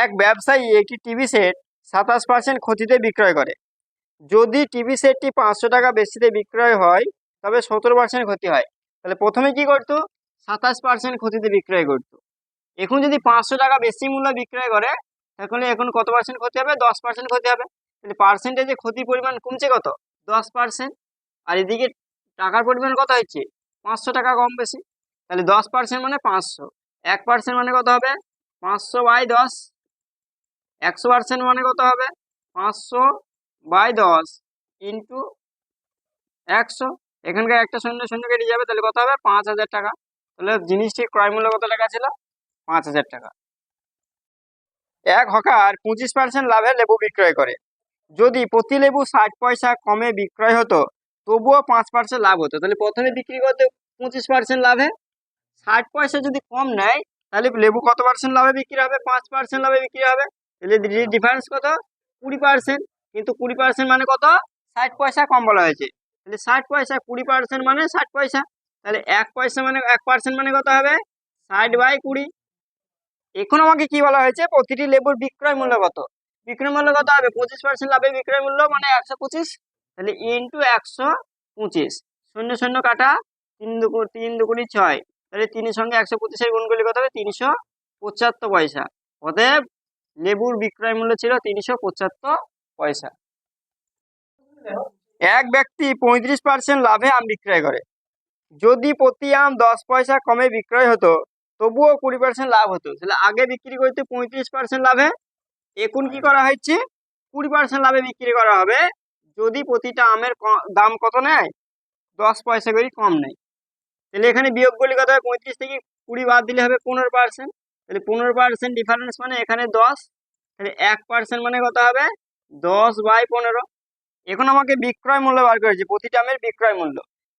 এক ব্যবসায়ী একটি টিভি সেট সাতাশ পার্সেন্ট ক্ষতিতে বিক্রয় করে। যদি টিভি সেটটি পাঁচশো টাকা বেশিতে বিক্রয় হয়, তবে সত্তর পার্সেন্ট ক্ষতি হয়। তাহলে প্রথমে কি করতো? সাতাশ পার্সেন্ট ক্ষতিতে বিক্রয় করতো। এখন যদি পাঁচশো টাকা বেশি মূল্য বিক্রয় করে, তাহলে এখন কত পার্সেন্ট ক্ষতি হবে? দশ পার্সেন্ট ক্ষতি হবে। তাহলে পার্সেন্টেজে ক্ষতির পরিমাণ কমছে কত? দশ পার্সেন্ট আর এদিকে টাকার পরিমাণ কত হচ্ছে? পাঁচশো টাকা কম বেশি। তাহলে দশ পার্সেন্ট মানে পাঁচশো। এক পার্সেন্ট মানে কত হবে? পাঁচশো বাই দশ। একশো পার্সেন্ট মানে কত হবে? পাঁচশো বাই দশ ইন্টু একশো। এখানকার একটা শূন্য শূন্য কেটে যাবে, তাহলে কত হবে? পাঁচ হাজার টাকা। তাহলে জিনিসটির ক্রয় মূল্য কত টাকা ছিল? পাঁচ হাজার টাকা। এক হকার পঁচিশ পার্সেন্ট লাভে লেবু বিক্রয় করে। যদি প্রতি লেবু ষাট পয়সা কমে বিক্রয় হতো, তবুও পাঁচ পার্সেন্ট লাভ হতো। তাহলে প্রথমে বিক্রি করতে পঁচিশ পার্সেন্ট লাভে। ষাট পয়সা যদি কম নেয়, তাহলে লেবু কত পার্সেন্ট লাভে বিক্রি হবে? পাঁচ পার্সেন্ট লাভে বিক্রি হবে। তাহলে ডিফারেন্স কত? কুড়ি পার্সেন্ট কিন্তু কুড়ি পার্সেন্ট মানে কত? ষাট পয়সা কম বলা হয়েছে। তাহলে ষাট পয়সা, কুড়ি পার্সেন্ট মানে ষাট পয়সা। তাহলে এক পয়সা মানে এক পার্সেন্ট মানে কত হবে? ষাট বাই কুড়ি। এখন আমাকে কি বলা হয়েছে? প্রতিটি লেবুর বিক্রয় মূল্য কত? বিক্রয় মূল্য কত হবে? পঁচিশ পার্সেন্ট লাভে বিক্রয় মূল্য মানে একশো পঁচিশ। তাহলে ইন্টু একশো পঁচিশ। শূন্য শূন্য কাটা তিন দুকু, তিন দুকুড়ি ছয়। তাহলে তিনের সঙ্গে একশো পঁচিশের গুণ করলে কত হবে? তিনশো পঁচাত্তর পয়সা। অতএব লেবুর বিক্রয় মূল্য ছিল তিনশো পঁচাত্তর পয়সা। এক ব্যক্তি পঁয়ত্রিশ পার্সেন্ট লাভে আম বিক্রয় করে। যদি প্রতি আম দশ পয়সা কমে বিক্রয় হতো, তবুও কুড়ি পার্সেন্ট লাভ হতো। তাহলে আগে বিক্রি করতে পঁয়ত্রিশ পার্সেন্ট লাভে, এখন কি করা হচ্ছে কুড়ি পার্সেন্ট লাভে বিক্রি করা হবে। যদি প্রতিটা আমের দাম কত নেয়? দশ পয়সা করে কম নেয়। তাহলে এখানে বিয়োগ করলে কত হবে পঁয়ত্রিশ থেকে কুড়ি বাদ দিলে হবে পনেরো পার্সেন্ট তাহলে পনেরো পার্সেন্ট ডিফারেন্স মানে এখানে দশ, তাহলে এক পার্সেন্ট মানে কত হবে? দশ বাই পনেরো। এখন আমাকে বিক্রয় মূল্য বার করেছে, প্রতিটা আমের বিক্রয় মূল্য।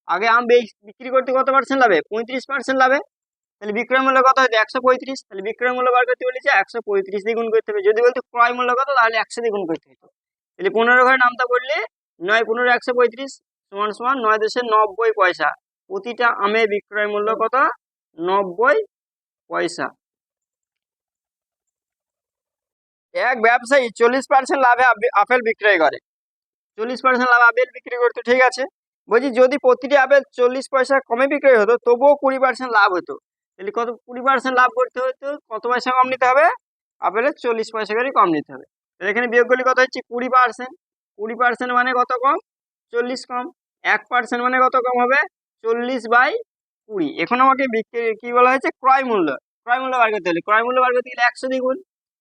আগে আম বিক্রি করতে কত পার্সেন্ট লাভে? পঁয়ত্রিশ পার্সেন্ট লাভে। তাহলে বিক্রয় মূল্য কত হতো একশো পঁয়ত্রিশ। তাহলে বিক্রয় মূল্য বার করতে বলেছে, একশো পঁয়ত্রিশ দিয়ে করতে হবে। যদি বলতো ক্রয় মূল্য কত, তাহলে একশো দিয়ে গুণ করতে হতো। তাহলে পনেরো ঘরে নামটা করলে নয় পনেরো, একশো পঁয়ত্রিশ সমান সমান নয় দেশে নব্বই পয়সা। প্রতিটা আমের বিক্রয় মূল্য কত? নব্বই পয়সা। এক ব্যবসায়ী চল্লিশ পার্সেন্ট লাভে আপেল বিক্রয় করে। চল্লিশ পার্সেন্ট লাভ আপেল বিক্রি করতো, ঠিক আছে? বলছি, যদি প্রতিটি আপেল চল্লিশ পয়সা কমে বিক্রয় হতো, তবুও কুড়ি পার্সেন্ট লাভ হতো। তাহলে কত, কুড়ি পার্সেন্ট লাভ করতে হতো, কত পয়সা কম নিতে হবে? আপেলের চল্লিশ পয়সা করে কম নিতে হবে। এখানে বিয়োগ করলে কত হচ্ছে? কুড়ি পার্সেন্ট কুড়ি পার্সেন্ট মানে কত কম? চল্লিশ কম। এক পার্সেন্ট মানে কত কম হবে? চল্লিশ বাই কুড়ি। এখন আমাকে বিক্রি, কী বলা হয়েছে? ক্রয় মূল্য। ক্রয় মূল্য বার করতে হলে, ক্রয় মূল্য বার করতে গেলে একশো দ্বিগুণ।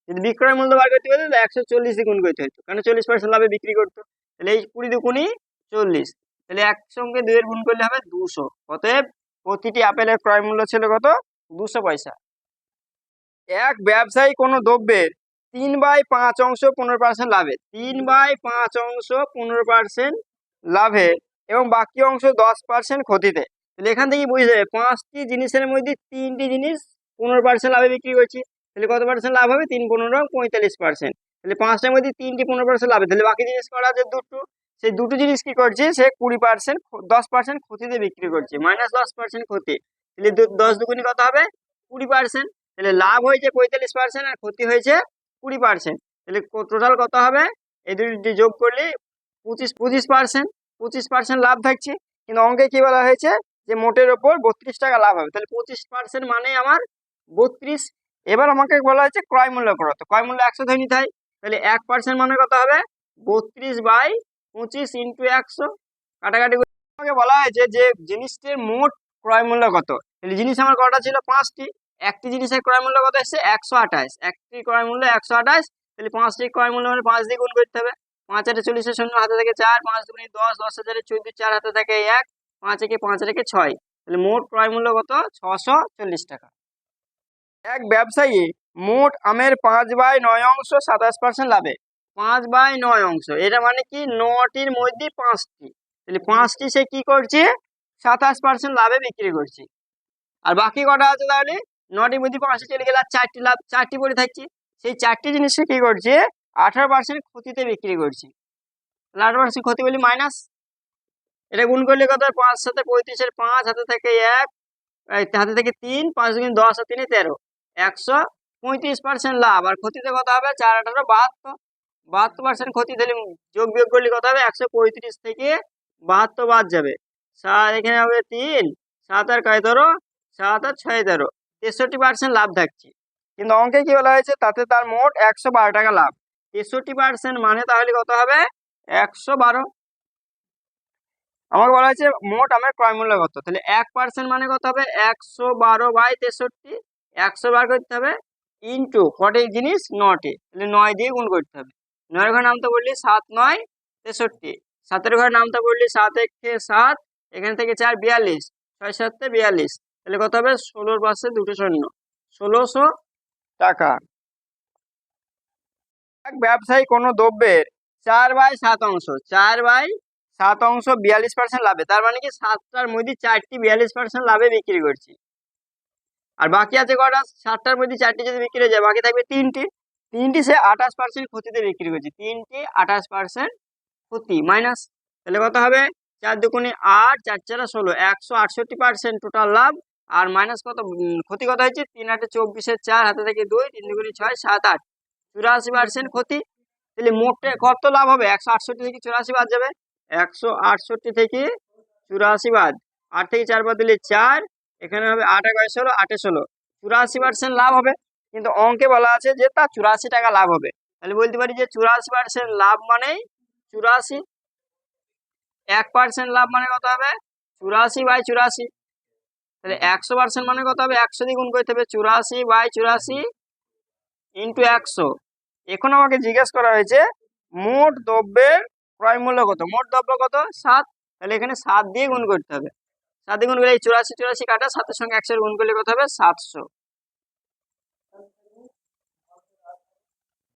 যদি বিক্রয় মূল্য বার করতে গেলে একশো চল্লিশ দ্বিগুণ করতে হতো কারণ চল্লিশ পার্সেন্ট লাভে বিক্রি করতো? তাহলে এই কুড়ি দুগুণই চল্লিশ। তাহলে একসঙ্গে দুইয়ের গুণ করলে হবে দুশো। অতএব প্রতিটি আপেলের ক্রয় মূল্য ছিল কত? দুশো পয়সা। এক ব্যবসায়ী কোনো দ্রব্যের তিন বাই পাঁচ অংশ পনেরো পার্সেন্ট লাভে। তিন বাই পাঁচ অংশ পনেরো পার্সেন্ট লাভে এবং বাকি অংশ দশ পার্সেন্ট ক্ষতিতে। তাহলে এখান থেকে বুঝে যাবে, পাঁচটি জিনিসের মধ্যে তিনটি জিনিস পনেরো পার্সেন্ট লাভে বিক্রি করছি। তাহলে কত পার্সেন্ট লাভ হবে? তিন পনেরো, পঁয়তাল্লিশ পার্সেন্ট তাহলে পাঁচটার মধ্যে তিনটি পনেরো পার্সেন্ট লাভ তাহলে বাকি জিনিস করা আছে দুটো। সেই দুটো জিনিস কি করছে? সে কুড়ি পার্সেন্ট দশ পার্সেন্ট ক্ষতিতে বিক্রি করছে। মাইনাস দশ পার্সেন্ট ক্ষতি। তাহলে দশ দুগুণি কত হবে? কুড়ি পার্সেন্ট তাহলে লাভ হয়েছে পঁয়তাল্লিশ পার্সেন্ট আর ক্ষতি হয়েছে কুড়ি পার্সেন্ট তাহলে টোটাল কত হবে? এই দুটি যোগ করলে পঁচিশ পঁচিশ পার্সেন্ট পঁচিশ পার্সেন্ট লাভ থাকছে। কিন্তু অঙ্কে কি বলা হয়েছে? যে মোটের ওপর বত্রিশ টাকা লাভ হবে। তাহলে পঁচিশ পার্সেন্ট মানে আমার বত্রিশ। এবার আমাকে বলা হয়েছে ক্রয় মূল্য কত ক্রয় মূল্য একশো ধরে নিতে হয়, তাহলে এক পার্সেন্ট মানে কত হবে? বত্রিশ বাই পঁচিশ ইন্টু একশো। কাটাকাটি আমাকে বলা হয়েছে যে জিনিসটির মোট ক্রয় মূল্য কত? তাহলে জিনিস আমার কটা ছিল? পাঁচটি। একটি জিনিসের ক্রয় মূল্য কত এসছে? একশো আঠাশ। একটি ক্রয় মূল্য একশো আঠাশ, তাহলে পাঁচটি ক্রয় মূল্য মানে পাঁচ দিয়ে গুণ করতে হবে। পাঁচ হাজার চল্লিশের শূন্য হাতে থেকে চার, পাঁচ দুগুণি দশ দশ হাজারে চোদ্দ, চার হাতে থেকে এক, পাঁচ একে পাঁচ রেখে ছয়। তাহলে মোট ক্রয় মূল্য কত? ছশো চল্লিশ টাকা। এক ব্যবসায়ী মোট আমের পাঁচ বাই নয় অংশ সাতাশ পার্সেন্ট লাভে। পাঁচ বাই নয় অংশ, এটা মানে কি? নটির মধ্যে পাঁচটি। তাহলে পাঁচটি সে কি করছে? সাতাশ পার্সেন্ট লাভে বিক্রি করছে। আর বাকি কটা আছে তাহলে? নটির মধ্যে পাঁচটি চলে গেলে আর চারটি লাভ, চারটি পড়ে থাকছে। সেই চারটি জিনিস সে কি করছে? আঠারো পার্সেন্ট ক্ষতিতে বিক্রি করছে। তাহলে আঠারো পার্সেন্ট ক্ষতি বলি মাইনাস এটা গুণ করলে কত? পাঁচ সাথে পঁয়ত্রিশের পাঁচ, হাতে থেকে এক হাতে থেকে তিন, পাঁচ দুগুণ দশ আর তিনে তেরো। একশো পঁয়ত্রিশ পার্সেন্ট লাভ। আর ক্ষতিতে কত হবে? চার আঠারো, বাহাত্তর। বাহাত্তর পার্সেন্ট ক্ষতি তাহলে যোগ বিয়োগ করলে কত হবে? একশো পঁয়ত্রিশ থেকে বাহাত্তর বাদ যাবে। সাত এখানে হবে তিন। সাত আর কয় ধরো সাত আর ছয় ধরো তেষট্টি পার্সেন্ট লাভ থাকছে। কিন্তু অঙ্কে কি বলা হয়েছে? তাতে তার মোট একশো বারো টাকা লাভ। তেষট্টি পার্সেন্ট মানে তাহলে কত হবে? একশো বারো। আমাকে বলা হয়েছে মোট আমার ক্রয় মূল্য কত? তাহলে এক পার্সেন্ট মানে কত হবে? একশো বারো বাই তেষট্টি। একশো বার করতে হবে ইন্টু কটে জিনিস নটে। তাহলে নয় দিয়ে গুণ করতে হবে। নয়ের ঘরে নামতে বললি সাত, নয়, তেষট্টি। সাতের ঘরে নামতে বললি সাত, একে সাত, এখান থেকে চার, বিয়াল্লিশ। ছয়, সাতে বিয়াল্লিশ। তাহলে কত হবে? ষোলোর পাশে দুটো শূন্য। ষোলোশো টাকা। এক ব্যবসায়ী কোনো দ্রব্যের চার বাই সাত অংশ, চার বাই সাত অংশ বিয়াল্লিশ পার্সেন্ট লাভে। তার মানে কি সাতটার মধ্যে চারটি বিয়াল্লিশ পার্সেন্ট লাভে বিক্রি করছি। আর বাকি আছে কটা সাতটার মধ্যে চারটি যদি বিক্রি হয়ে যায়, বাকি থাকবে তিনটি। তিনটি সে আঠাশ পার্সেন্ট ক্ষতিতে বিক্রি করছি। তিনটি আঠাশ পার্সেন্ট ক্ষতি মাইনাস তাহলে কত হবে? চার দুগুণে আট, চার চারা ষোলো, একশো আটষট্টি পার্সেন্ট টোটাল লাভ। আর মাইনাস কত? ক্ষতি কত হয়েছে? তিন আটে চব্বিশের চার, হাতে থেকে দুই, তিন দুগুণে ছয়, সাত আট। চুরাশি পার্সেন্ট ক্ষতি। তাহলে মোটে কত লাভ হবে? একশো আটষট্টি থেকে চুরাশি বাদ যাবে। একশো আটষট্টি থেকে চুরাশি বাদ। আট থেকে চার বাদ দিলে চার এখানে হবে আট এক ষোলো, আটে ষোলো। চুরাশি পার্সেন্ট লাভ হবে, কিন্তু অঙ্কে বলা আছে যে তার চুরাশি টাকা লাভ হবে। তাহলে বলতে পারি যে চুরাশি পার্সেন্ট লাভ মানেই চুরাশি। এক পার্সেন্ট লাভ মানে কত হবে? চুরাশি বাই চুরাশি। তাহলে একশো পার্সেন্ট মানে কত হবে? একশো দিয়ে গুণ করতে হবে চুরাশি বাই চুরাশি ইন্টু একশো। এখন আমাকে জিজ্ঞেস করা হয়েছে, মোট দ্রব্যের ক্রয় মূল্য কত? মোট দ্রব্য কত? সাত। তাহলে এখানে সাত দিয়ে গুণ করতে হবে। সাত গুণ এই চুরাশি চুরাশি কাটা সাতের সঙ্গে একশো গুণ করলে কত হবে? সাতশো।